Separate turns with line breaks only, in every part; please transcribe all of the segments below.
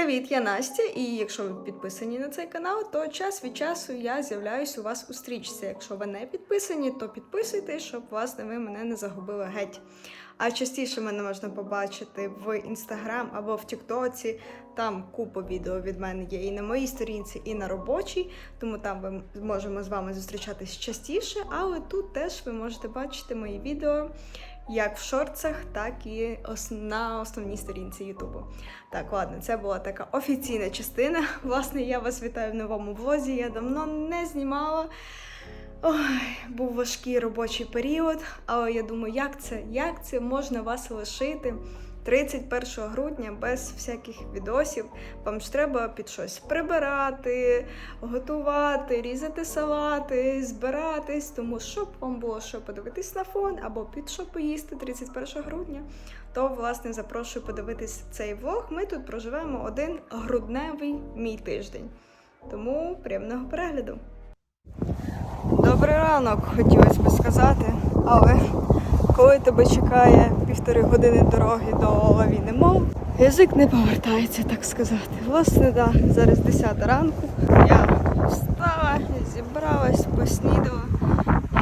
Привіт, я Настя, і якщо ви підписані на цей канал, то час від часу я з'являюсь у вас у стрічці. Якщо ви не підписані, то підписуйтесь, щоб вас ви мене не загубили геть. А частіше мене можна побачити в інстаграм або в Тіктоці. Там купа відео від мене є і на моїй сторінці, і на робочій, тому там ми можемо з вами зустрічатись частіше. Але тут теж ви можете бачити мої відео як в шорцах, так і на основній сторінці Ютубу. Так, ладно, це була така офіційна частина. Власне, я вас вітаю в новому влозі. Я давно не знімала. Ой, був важкий робочий період, але я думаю, як це, як це можна вас лишити 31 грудня без всяких відосів. Вам ж треба під щось прибирати, готувати, різати салати, збиратись, тому щоб вам було що подивитись на фон або під що поїсти 31 грудня, то власне запрошую подивитись цей влог. Ми тут проживемо один грудневий мій тиждень. Тому приємного перегляду. Добрий ранок, хотілося б сказати, але коли тебе чекає півтори години дороги до лавіни мов, язик не повертається, так сказати. Власне, да, зараз 10 ранку. Я встала, зібралась, поснідала.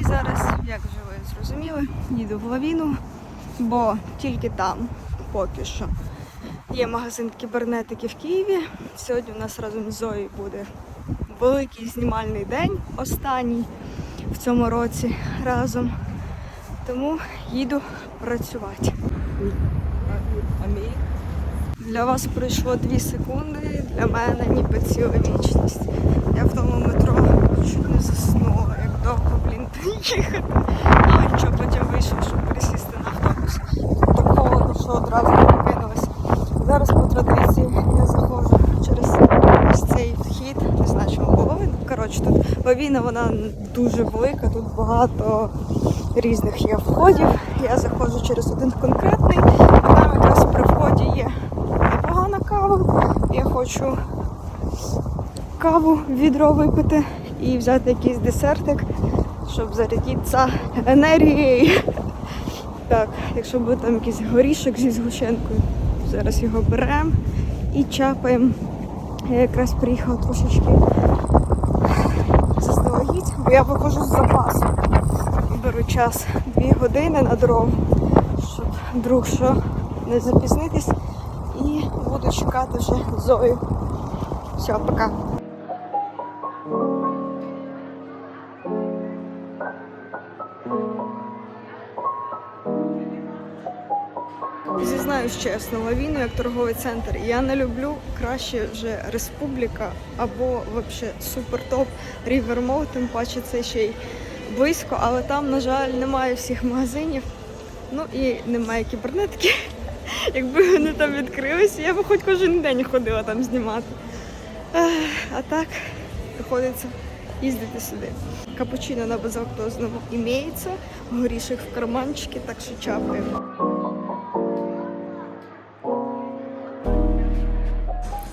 І зараз, як вже ви зрозуміли, їду в лавіну, бо тільки там поки що є магазин кібернетики в Києві. Сьогодні у нас разом з Зоєю буде великий знімальний день, останній в цьому році разом. Тому їду працювати. Для вас пройшло 2 секунди, для мене ніби ціла вічність. Я в тому метро чуть не заснула, як довго, блін, їхати. Але нічого, потім вийшов, щоб пересісти на автобус. Так холодно, що одразу прокинулася. Зараз по традиції я заходжу через ось цей вхід, не знаю, чому було. Коротше, тут лавіна, вона дуже велика, тут багато різних є входів. Я заходжу через один конкретний, а там якраз при вході є непогана кава. Я хочу каву відро випити і взяти якийсь десертик, щоб зарядитися енергією. Так, якщо буде там якийсь горішок зі згущенкою, зараз його беремо і чапаємо. Я якраз приїхала трошечки заздалегідь, бо я виходжу з запасу. Беру час дві години на дорогу, щоб вдруг що не запізнитись. І буду чекати вже Зою. Все, пока. Зізнаюсь чесно, лавіну як торговий центр. Я не люблю краще вже республіка або взагалі супер-топ River тим паче це ще й близько, але там, на жаль, немає всіх магазинів. Ну і немає кібернетики. Якби вони там відкрилися, я б хоч кожен день ходила там знімати. А так приходиться їздити сюди. Капучино на безлактозному імеється, горішок в карманчики, так що чапаємо.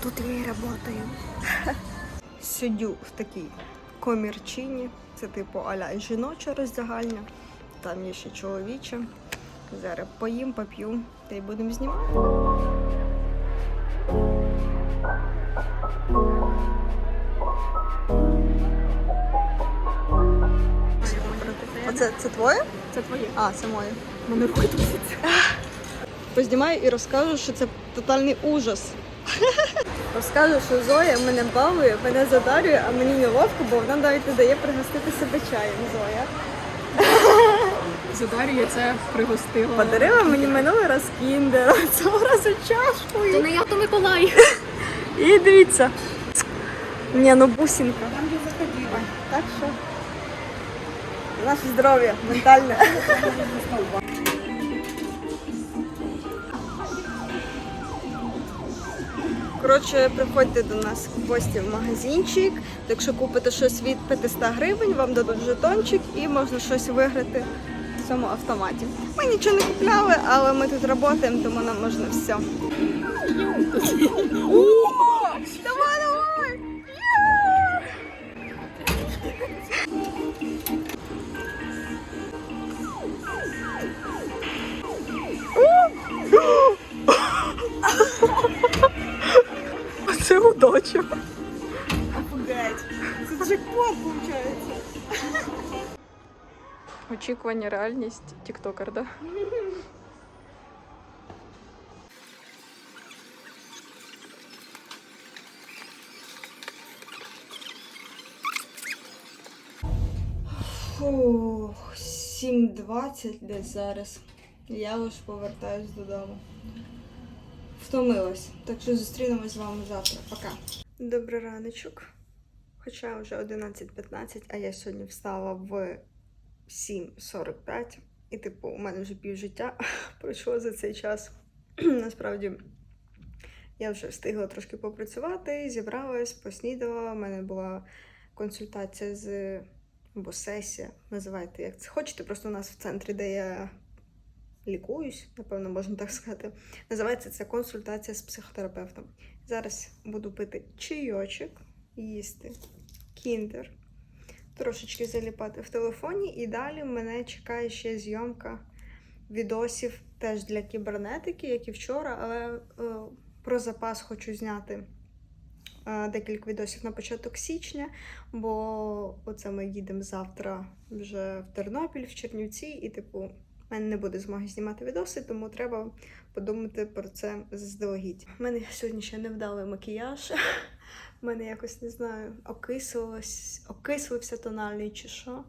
Тут я і працюю. Сидю в такій комірчині. Це типу аля жіноча роздягальня. Там є ще чоловіча. Зараз поїм, поп'ю та й будемо знімати. Оце це твоє?
Це твоє.
А, це моє.
Мене руки трусяться.
Познімаю і розкажу, що це тотальний ужас. Розкажу, що Зоя мене балує, мене задарює, а мені неловко, бо вона навіть не дає пригостити себе чаєм. Зоя.
Задар'я це пригостила.
Подарила мені минулий раз кіндер, а цього разу чашку.
То не я, то Миколай.
і дивіться. Ні, ну бусинка. Так що наше здоров'я ментальне. Коротше, приходьте до нас в гості в магазинчик. Якщо купите щось від 500 гривень, вам дадуть жетончик і можна щось виграти в цьому автоматі. Ми нічого не купляли, але ми тут працюємо, тому нам можна все.
Це удача.
Офігеть. Це джекпот, виходить.
Очікування, реальність, тіктокер, да?
Фух, 7.20 десь зараз. Я лише повертаюсь додому. Втомилась. Так що зустрінемось з вами завтра. Пока. Добрий раночок. Хоча вже 11.15, а я сьогодні встала в 7.45. І, типу, у мене вже пів життя пройшло за цей час. Насправді, я вже встигла трошки попрацювати, зібралась, поснідала. У мене була консультація з або сесія, називайте як це хочете. Просто у нас в центрі, де я лікуюсь, напевно, можна так сказати. Називається це консультація з психотерапевтом. Зараз буду пити чайочок, їсти кіндер, трошечки заліпати в телефоні, і далі мене чекає ще зйомка відосів теж для кібернетики, як і вчора, але е, про запас хочу зняти е, декілька відосів на початок січня, бо оце ми їдемо завтра вже в Тернопіль, в Чернівці, і, типу, в мене не буде змоги знімати відоси, тому треба подумати про це заздалегідь. У мене сьогодні ще невдалий макіяж. У мене якось не знаю, окислився тональний чи що,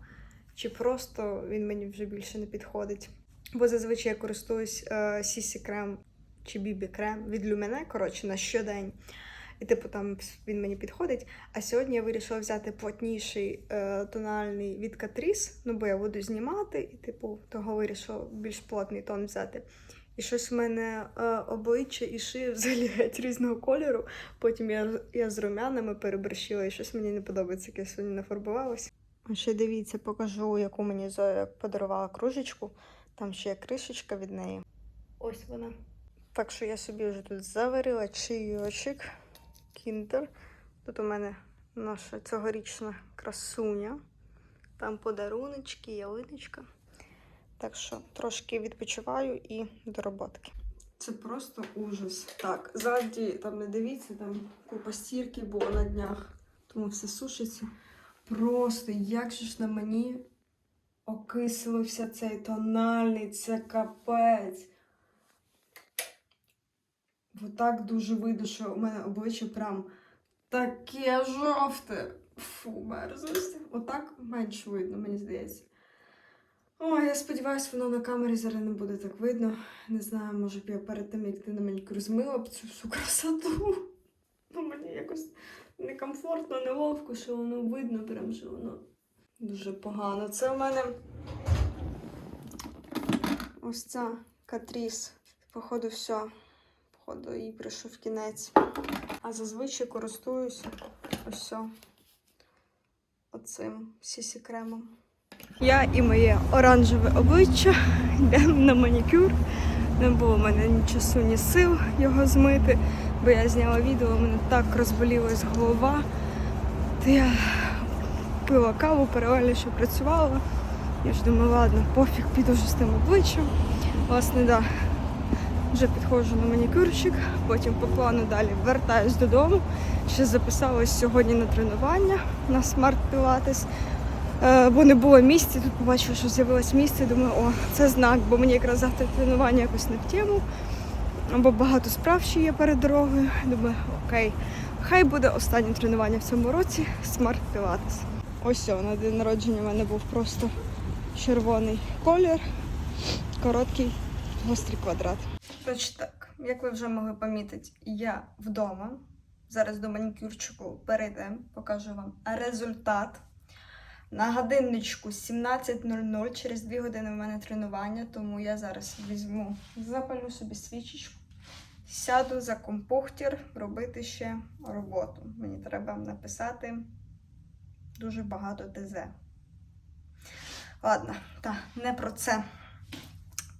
чи просто він мені вже більше не підходить. Бо зазвичай я користуюсь е, сісі крем чи бібі крем від Люмене, коротше, на щодень. І, типу, там він мені підходить. А сьогодні я вирішила взяти плотніший е, тональний від Catrice, ну бо я буду знімати, і, типу, того вирішила більш плотний тон взяти. І щось в мене е, обличчя і шия взагалі геть різного кольору. Потім я, я з румянами переборщила, і щось мені не подобається, як я сьогодні нафарбувалася. Ще дивіться, покажу, яку мені Зоя подарувала кружечку. Там ще є кришечка від неї. Ось вона. Так що я собі вже тут заварила чайочок. Кіндер. Тут у мене наша цьогорічна красуня. Там подаруночки, ялиночка. Так що трошки відпочиваю і до роботки. Це просто ужас. Так, ззаді там не дивіться, там купа стірки було на днях, тому все сушиться. Просто як же ж на мені окислився цей тональний, це капець. Бо так дуже видно, що у мене обличчя прям таке жовте. Фу, мерзость. Отак менш видно, мені здається. Ой, я сподіваюся, воно на камері зараз не буде так видно. Не знаю, може б я перед тим, як ти на манікюр змила б цю всю красоту. Ну, мені якось некомфортно, неловко, що воно видно, прям що воно дуже погано. Це у мене ось ця Катріс. Походу, все. Походу, їй прийшов кінець. А зазвичай користуюся ось. Оцим сісі кремом. Я і моє оранжеве обличчя йдемо на манікюр. Не було в мене ні часу, ні сил його змити, бо я зняла відео, у мене так розболілась голова. То я пила каву, паралельно ще працювала. Я ж думаю, ладно, пофіг, піду вже з тим обличчям. Власне, да. Вже підходжу на манікюрчик, потім по плану далі вертаюсь додому. Ще записалась сьогодні на тренування на смарт пілатес. Бо не було місця, тут побачила, що з'явилось місце. Думаю, о, це знак, бо мені якраз завтра тренування якось не в тему. Бо багато справ ще є перед дорогою. Думаю, окей, хай буде останнє тренування в цьому році смарт пілатес. Ось все, на день народження в мене був просто червоний колір, короткий гострий квадрат. Значить так, як ви вже могли помітити, я вдома. Зараз до манікюрчику перейдемо, покажу вам результат. На годинничку 17.00, через 2 години в мене тренування, тому я зараз візьму, запалю собі свічечку, сяду за компухтір робити ще роботу. Мені треба написати дуже багато ТЗ. Ладно, так, не про це.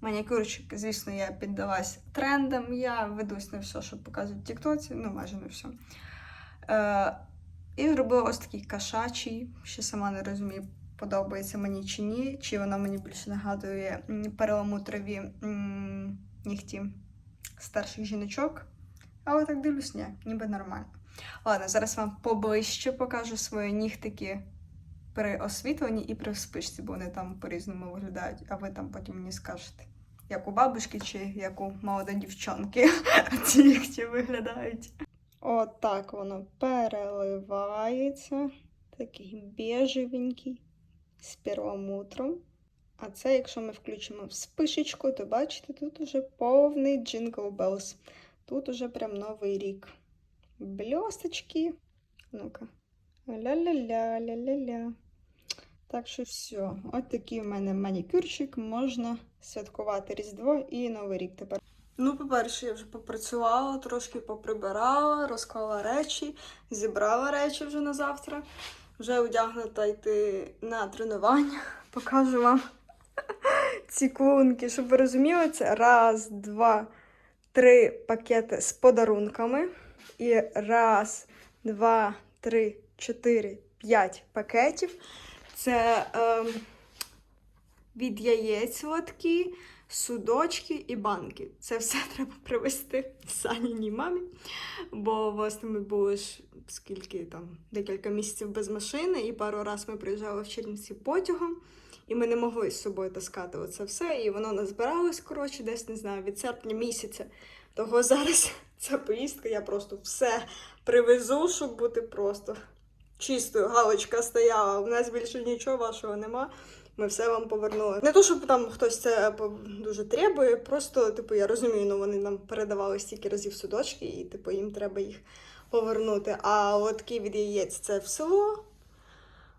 Манікюрчик, звісно, я піддалась трендам. Я ведусь на все, що показують в Тіктоці, ну майже на все. Е, і зробила ось такий кошачий. Ще сама не розумію, подобається мені чи ні, чи вона мені більше нагадує м, перламутрові нігті старших жіночок. Але так дивлюсь, ні, ніби нормально. Ладно, зараз вам поближче покажу свої нігтики при освітленні і при вспишці, бо вони там по-різному виглядають, а ви там потім мені скажете, як у бабушки чи як у молодої дівчонки ці нігті виглядають. От так воно переливається. Такий бежевенький з перламутром. А це, якщо ми включимо вспишечку, то бачите, тут уже повний Jingle Bells. Тут уже прям новий рік. Бльосточки. Ну-ка. Ля-ля-ля, ля-ля-ля. Так що все. От такий у мене манікюрчик. Можна святкувати Різдво і Новий рік тепер. Ну, по-перше, я вже попрацювала, трошки поприбирала, розклала речі, зібрала речі вже на завтра. Вже одягнута йти на тренування. Покажу вам ці клунки, щоб ви розуміли, це раз, два, три пакети з подарунками. І раз, два, три, чотири, п'ять пакетів. Це ем, від яєць лотки, судочки і банки. Це все треба привезти Саніній мамі. Бо власне ми були ж скільки там декілька місяців без машини, і пару раз ми приїжджали в Чернівці потягом. І ми не могли з собою таскати оце все, і воно назбиралось, коротше, десь не знаю, від серпня місяця. Того зараз ця поїздка, я просто все привезу, щоб бути просто чистою. Галочка стояла. У нас більше нічого вашого нема. Ми все вам повернули. Не то, щоб там хтось це дуже требує, просто, типу, я розумію, ну вони нам передавали стільки разів судочки, і типу їм треба їх повернути. А лотки від яєць це в село.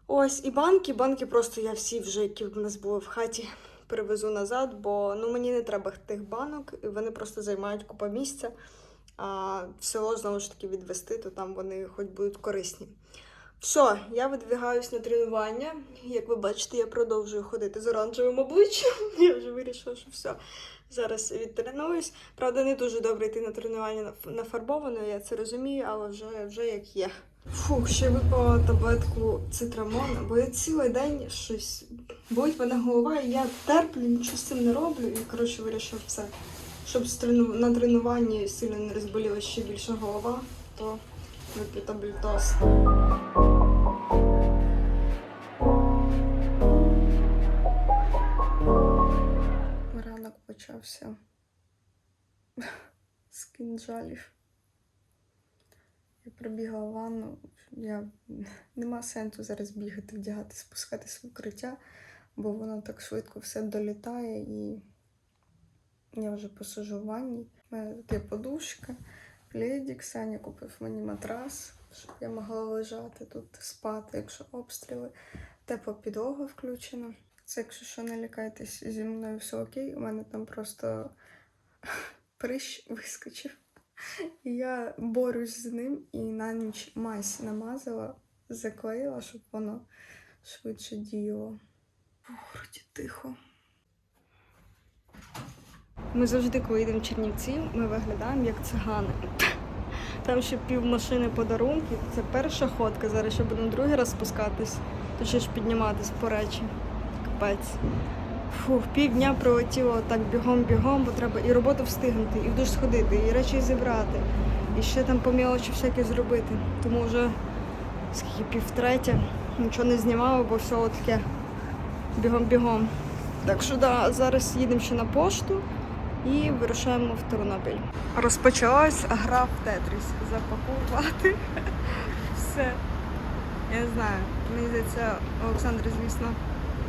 Ось, і банки. Банки просто я всі вже, які в нас були в хаті, перевезу назад, бо ну мені не треба тих банок, і вони просто займають купа місця. А в село знову ж таки відвести, то там вони хоч будуть корисні. Все, я видвигаюсь на тренування. Як ви бачите, я продовжую ходити з оранжевим обличчям. Я вже вирішила, що все. Зараз відтренуюсь. Правда, не дуже добре йти на тренування наф- нафарбованою, я це розумію, але вже, вже як є. Фух, ще випала таблетку цитрамону, бо я цілий день щось болить мене голова, і я терплю, нічого з цим не роблю. І коротше вирішив все. Щоб на тренуванні сильно не розболіла ще більше голова, то вип'ю таблетос. Ранок почався з кинджалів. Я пробігла в ванну. Я... Нема сенсу зараз бігати, вдягати, спускатись в укриття, бо воно так швидко все долітає і я вже посижу в ванні. У мене тут є подушка, пледик, Саня купив мені матрас, щоб я могла лежати тут, спати, якщо обстріли. Тепла підлога включена. Це, якщо що, не лякайтесь, зі мною все окей. У мене там просто прищ вискочив. І я борюсь з ним і на ніч мазь намазала, заклеїла, щоб воно швидше діяло. Вроді тихо. Ми завжди, коли йдемо в Чернівці, ми виглядаємо як цигани. Там ще пів машини подарунків. Це перша ходка. Зараз ще будемо другий раз спускатись, точніше підніматись по речі. Капець. Фух, півдня прилетіло так бігом-бігом, бо треба і роботу встигнути, і в душ сходити, і речі зібрати, і ще там по мелочі всяке зробити. Тому вже скільки півтретя, нічого не знімала, бо все таке бігом-бігом. Так що да, зараз їдемо ще на пошту і вирушаємо в Тернопіль. Розпочалась гра в Тетріс. Запакувати все. Я не знаю, мені здається, Олександр, звісно,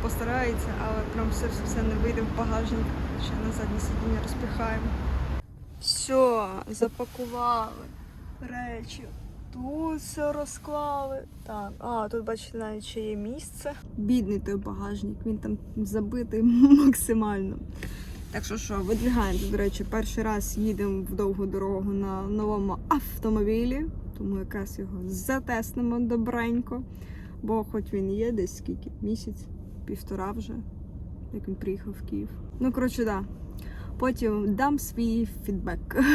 постарається, але прям все, все, все не вийде в багажник. Ще на заднє сидіння розпихаємо. Все, запакували речі. Тут все розклали. Так, а тут бачите, навіть ще є місце. Бідний той багажник, він там забитий максимально. Так що що, видвигаємося, до речі, перший раз їдемо в довгу дорогу на новому автомобілі, тому якраз його затеснемо добренько. Бо хоч він є десь скільки, місяць, півтора вже, як він приїхав в Київ. Ну, коротше, да. Потім дам свій фідбек.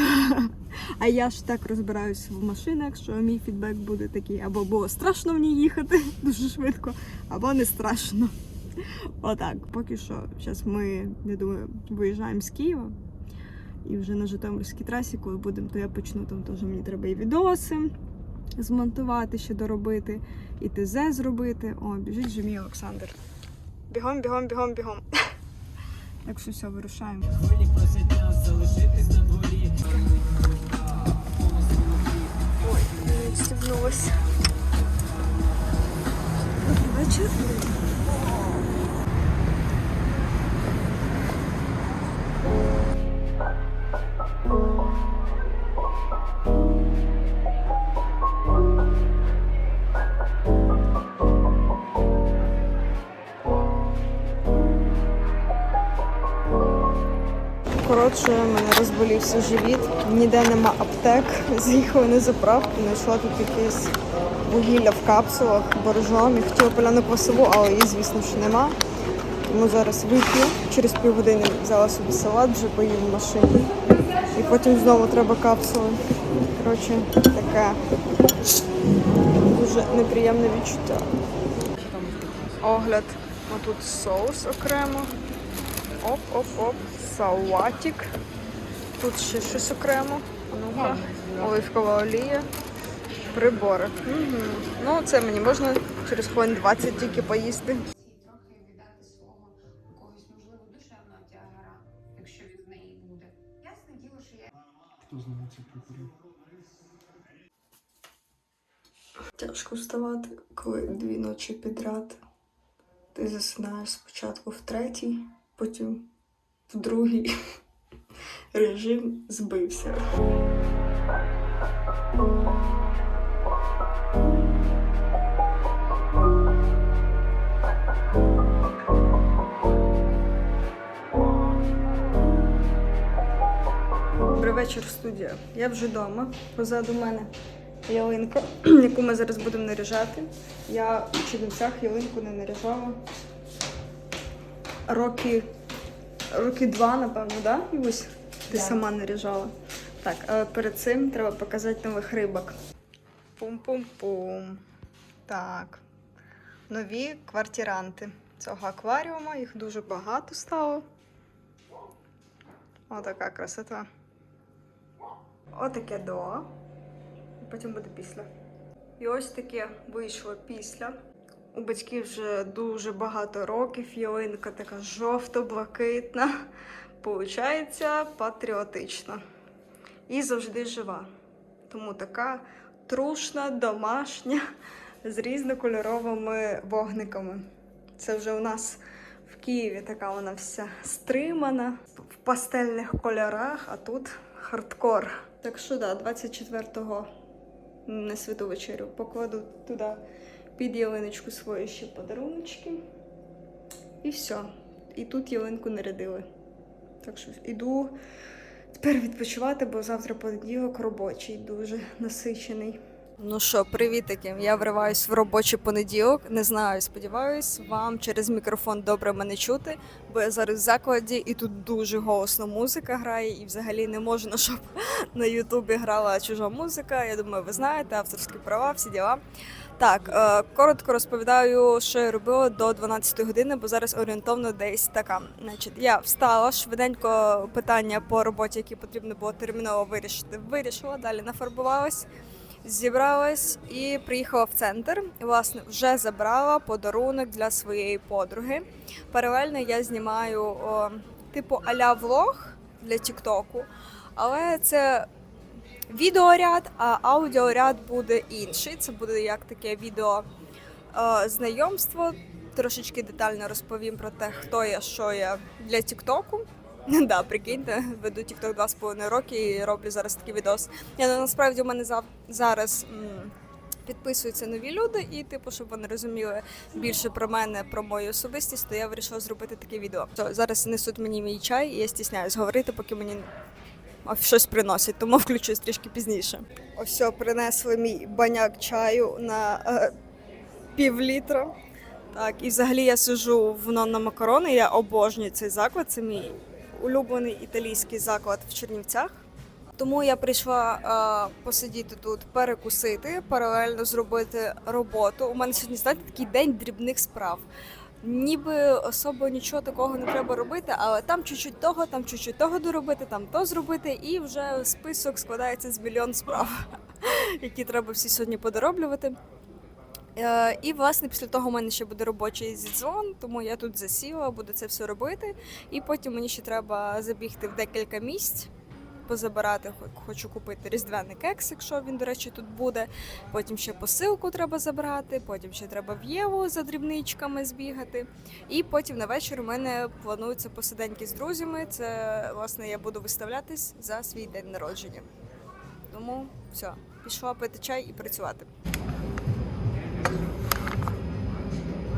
А я ж так розбираюся в машинах, що мій фідбек буде такий: або було страшно в ній їхати дуже швидко, або не страшно. Отак, поки що, зараз ми, я думаю, виїжджаємо з Києва. І вже на Житомирській трасі, коли будемо, то я почну там теж мені треба і відоси змонтувати, ще доробити, і ТЗ зробити. О, біжить же мій Олександр. Бігом, бігом, бігом, бігом. Так що все, вирушаємо. Ой, не. Добрий вечір. Коротше, мене розболівся живіт, ніде нема аптек. Заїхала на заправку, знайшла тут якесь вугілля в капсулах, боржом. Я хотіла поляну квасову, але її, звісно, що нема. Тому зараз вип'ю. Через півгодини взяла собі салат, вже поїм в машині. І потім знову треба капсули. Коротше, таке дуже неприємне відчуття. Огляд. Отут соус окремо. Оп-оп-оп. Салатик. Тут ще щось окремо. Ну-ка. Оливкова олія. Прибори. Угу. Ну, це мені можна через хвилин 20 тільки поїсти.
трохи віддати свого якогось можливо душевного тягара, якщо він в неї буде. Ясне діло, що я
Хто знає?
Тяжко вставати, коли дві ночі підряд. Ти засинаєш спочатку в третій, потім в другій. Режим збився. Вечір, студія. Я вже вдома. Позаду мене ялинка, яку ми зараз будемо наряжати. Я в Чернівцях ялинку не наряжала. Роки, роки два, напевно, да, Івусь? Ти сама наряжала. Так, а перед цим треба показати нових рибок. Пум-пум-пум. Так. Нові квартиранти цього акваріуму. Їх дуже багато стало. Отака красота. Отаке до. Потім буде після. І ось таке вийшло після. У батьків вже дуже багато років. Ялинка така жовто-блакитна. Получається патріотична. І завжди жива. Тому така трушна, домашня, з різнокольоровими вогниками. Це вже у нас в Києві така вона вся стримана в пастельних кольорах, а тут хардкор. Так що да, 24-го на святу вечерю покладу туди під ялиночку свої ще подаруночки. І все. І тут ялинку нарядили. Так що іду тепер відпочивати, бо завтра понеділок робочий, дуже насичений. Ну що, привітики. Я вриваюсь в робочий понеділок. Не знаю, сподіваюсь, вам через мікрофон добре мене чути, бо я зараз в закладі і тут дуже голосно музика грає, і взагалі не можна, щоб на Ютубі грала чужа музика. Я думаю, ви знаєте, авторські права, всі діла. Так, е, коротко розповідаю, що я робила до 12 години, бо зараз орієнтовно десь така. Значить, я встала швиденько питання по роботі, які потрібно було терміново вирішити. Вирішила, далі нафарбувалась, зібралась і приїхала в центр. Власне, вже забрала подарунок для своєї подруги. Паралельно я знімаю о, типу аля влог для Тіктоку, але це відеоряд, а аудіоряд буде інший. Це буде як таке відео е, знайомство. Трошечки детально розповім про те, хто я, що я для Тіктоку. Да, прикиньте, веду TikTok два з половиною роки і роблю зараз такий відос. Я ну, насправді у мене зараз м, підписуються нові люди, і типу, щоб вони розуміли більше про мене, про мою особистість, то я вирішила зробити таке відео. Зараз несуть мені мій чай, і я стісняюсь говорити, поки мені щось приносять, тому включусь трішки пізніше. Ось все, принесли мій баняк чаю на е, пів літра. Так, і взагалі я сижу в Нонна Макарони. Я обожнюю цей заклад. Це мій улюблений італійський заклад в Чернівцях. Тому я прийшла е, посидіти тут, перекусити, паралельно зробити роботу. У мене сьогодні знаєте, такий день дрібних справ. Ніби особо нічого такого не треба робити, але там чуть-чуть того, там чуть-чуть того доробити, там то зробити, і вже список складається з мільйон справ, які треба всі сьогодні подороблювати. Е, І власне після того у мене ще буде робочий зідзвон, тому я тут засіла, буду це все робити. І потім мені ще треба забігти в декілька місць, позабирати. Хочу купити різдвяний кекс, якщо він, до речі, тут буде. Потім ще посилку треба забрати, потім ще треба в Єву за дрібничками збігати. І потім на вечір у мене плануються посиденьки з друзями. Це власне я буду виставлятись за свій день народження. Тому все, пішла пити чай і працювати.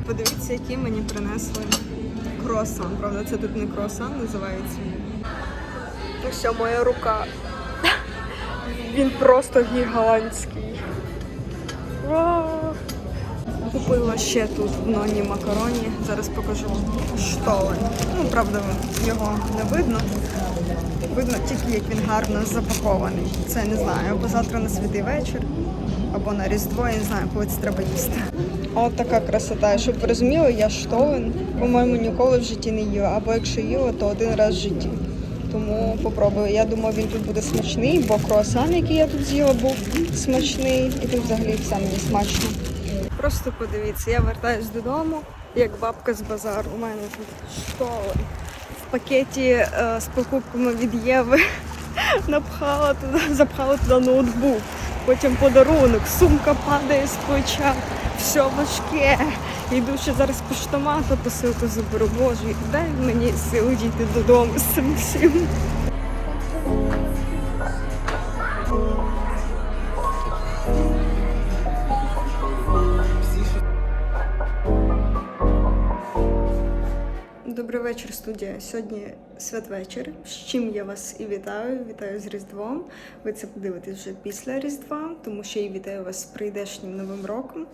Подивіться, які мені принесли круасан. Правда, це тут не круасан називається. Ось моя рука. Він просто гігантський. Купила ще тут в ноні макароні. Зараз покажу штолен. Ну, правда, його не видно. Видно тільки, як він гарно запакований. Це не знаю, або завтра на святий вечір, або на Різдво, я не знаю, коли це треба їсти. От така красота. Щоб ви розуміли, я штолен, по-моєму, ніколи в житті не їла. Або якщо їла, то один раз в житті. Тому попробую. Я думаю, він тут буде смачний, бо круасан, який я тут з'їла, був смачний. І тут взагалі все мені смачно. Просто подивіться, я вертаюсь додому, як бабка з базару. У мене тут штолен. В пакеті е, з покупками від Єви напхала туди, запхала туди ноутбук. Потім подарунок, сумка падає з плеча, все важке. Йду ще зараз поштомату, посилку заберу. Боже, дай мені сили дійти додому з цим всім. Добрий вечір, студія. Сьогодні святвечір, з чим я вас і вітаю. Вітаю з Різдвом. Ви це подивитесь вже після Різдва, тому що я вітаю вас з прийдешнім новим роком.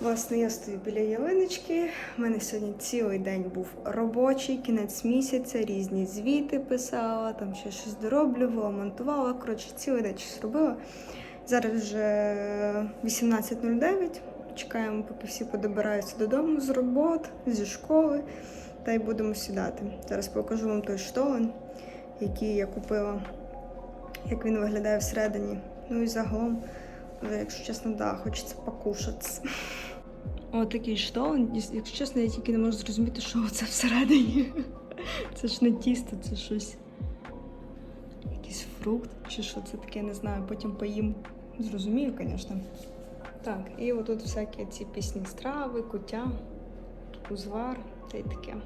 Власне, я стою біля ялиночки. У мене сьогодні цілий день був робочий, кінець місяця, різні звіти писала, там ще щось дороблювала, монтувала. Коротше, цілий день щось робила. Зараз вже 18.09. Чекаємо, поки всі подобираються додому з робот, зі школи та й будемо сідати. Зараз покажу вам той штолен, який я купила, як він виглядає всередині. Ну і загалом, вже, якщо чесно, да, хочеться покушати. Ось такий штолен. Якщо чесно, я тільки не можу зрозуміти, що це всередині. Це ж не тісто, це щось. Якийсь фрукт чи що це таке, не знаю. Потім поїм. Зрозумію, звісно. Так, і отут всякі ці пісні страви, куття, узвар та й таке.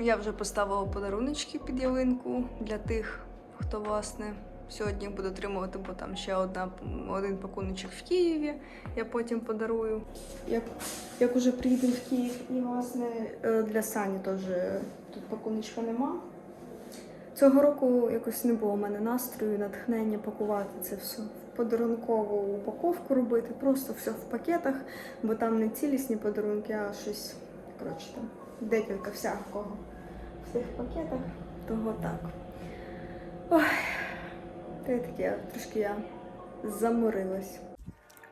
Я вже поставила подаруночки під ялинку для тих, хто власне сьогодні буде отримувати, бо там ще одна один пакуночок в Києві. Я потім подарую. Як, як уже приїдемо в Київ, і власне е, для Сані теж тут пакуночка нема. Цього року якось не було в мене настрою, натхнення пакувати це все в подарункову упаковку робити, просто все в пакетах, бо там не цілісні подарунки, а щось, коротше, там декілька всякого в цих пакетах. Того так. Ой, та й таке, трошки я заморилась.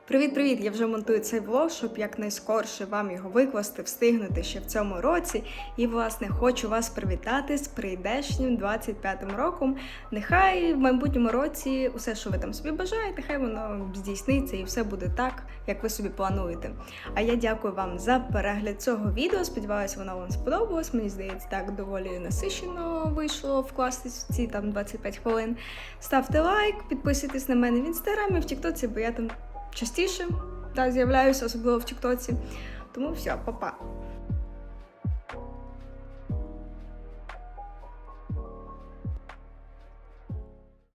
Привіт-привіт! Я вже монтую цей влог, щоб якнайскорше вам його викласти, встигнути ще в цьому році. І, власне, хочу вас привітати з прийдешнім 25-м роком. Нехай в майбутньому році усе, що ви там собі бажаєте, хай воно здійсниться і все буде так, як ви собі плануєте. А я дякую вам за перегляд цього відео. Сподіваюся, воно вам сподобалось. Мені здається, так доволі насичено вийшло вкластись в ці там 25 хвилин. Ставте лайк, підписуйтесь на мене в інстаграмі, в Тіктоці, бо я там частіше да, з'являюся, особливо в Тіктоці. Тому все, па-па.